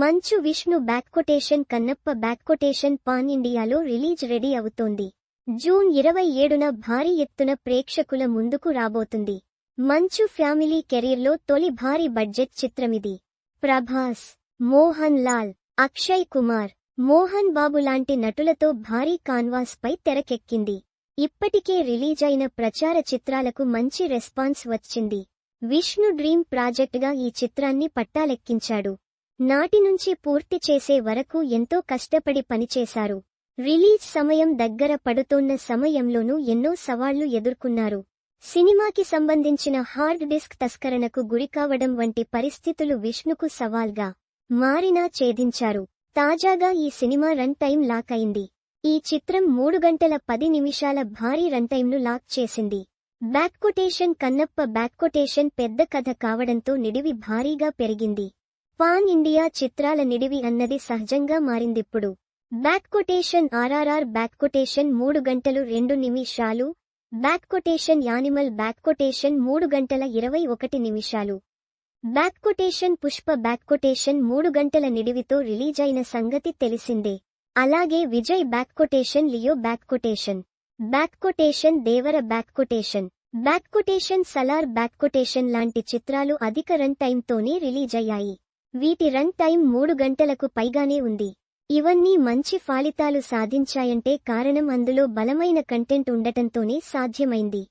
Manchu Vishnu back quotation Kannappa back quotation pan ఇండియాలో release ready అవుతోంది. June ఇరవై ఏడున భారీ ఎత్తున ప్రేక్షకుల ముందుకు రాబోతుంది. మంచు ఫ్యామిలీ కెరీర్లో తొలి భారీ బడ్జెట్ చిత్రమిది. ప్రభాస్ మోహన్ లాల్ అక్షయ్ కుమార్ మోహన్ బాబు లాంటి నటులతో భారీ కాన్వాస్ పై తెరకెక్కింది. ఇప్పటికే రిలీజ్ అయిన ప్రచార చిత్రాలకు మంచి రెస్పాన్స్ వచ్చింది. విష్ణు డ్రీమ్ ప్రాజెక్టుగా ఈ చిత్రాన్ని పట్టాలెక్కించాడు. నాటి నుంచి పూర్తి చేసే వరకు ఎంతో కష్టపడి పనిచేశారు. రిలీజ్ సమయం దగ్గర పడుతోన్న సమయంలోనూ ఎన్నో సవాళ్ళు ఎదుర్కొన్నారు. సినిమాకి సంబంధించిన హార్డ్ డిస్క్ తస్కరణకు గురికావడం వంటి పరిస్థితులు విష్ణుకు సవాల్గా మారినా ఛేదించారు. తాజాగా ఈ సినిమా రన్ టైం లాక్ అయింది. ఈ చిత్రం మూడు గంటల పది నిమిషాల భారీ రన్ టైంను లాక్ చేసింది. బ్యాక్కొటేషన్ కన్నప్ప బ్యాక్కొటేషన్ పెద్ద కథ కావడంతో నిడివి భారీగా పెరిగింది. పాన్ ఇండియా చిత్రాల నిడివి అన్నది సహజంగా మారిందిప్పుడు. Back quotation RRR back quotation మూడు గంటలు రెండు నిమిషాలు. Back quotation Animal back quotation మూడు గంటల ఇరవై ఒకటి నిమిషాలు. Back quotation Pushpa back quotation మూడు గంటల నిడివితో రిలీజ్ అయిన సంగతి తెలిసిందే. అలాగే Vijay back quotation Leo back quotation. Back quotation Devara back quotation. Back quotation Salaar back quotation లాంటి చిత్రాలు అధిక రన్ టైంతోనే రిలీజ్ అయ్యాయి వీటి రన్ టైం మూడు గంటలకు పైగానే ఉంది. ఇవన్నీ మంచి ఫలితాలు సాధించాయంటే కారణం అందులో బలమైన కంటెంట్ ఉండటంతోనే సాధ్యమైంది.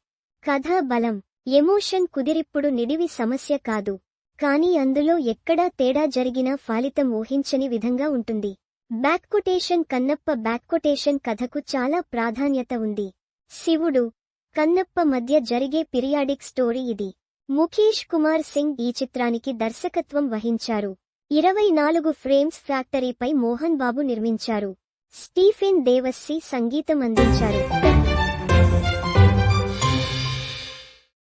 కథా బలం ఎమోషన్ కుదిరిప్పుడు నిడివి సమస్య కాదు. కానీ అందులో ఎక్కడా తేడా జరిగినా ఫలితం ఊహించని విధంగా ఉంటుంది. బ్యాక్కొటేషన్ కన్నప్ప బ్యాక్కొటేషన్ కథకు చాలా ప్రాధాన్యత ఉంది. శివుడు కన్నప్ప మధ్య జరిగే పిరియాడిక్ స్టోరీ ఇది. ముఖేష్ కుమార్ సింగ్ ఈ చిత్రానికి దర్శకత్వం వహించారు. ఇరవై నాలుగు ఫ్రేమ్స్ ఫ్యాక్టరీపై మోహన్ బాబు నిర్మించారు. స్టీఫెన్ దేవస్సి సంగీతం అందించారు.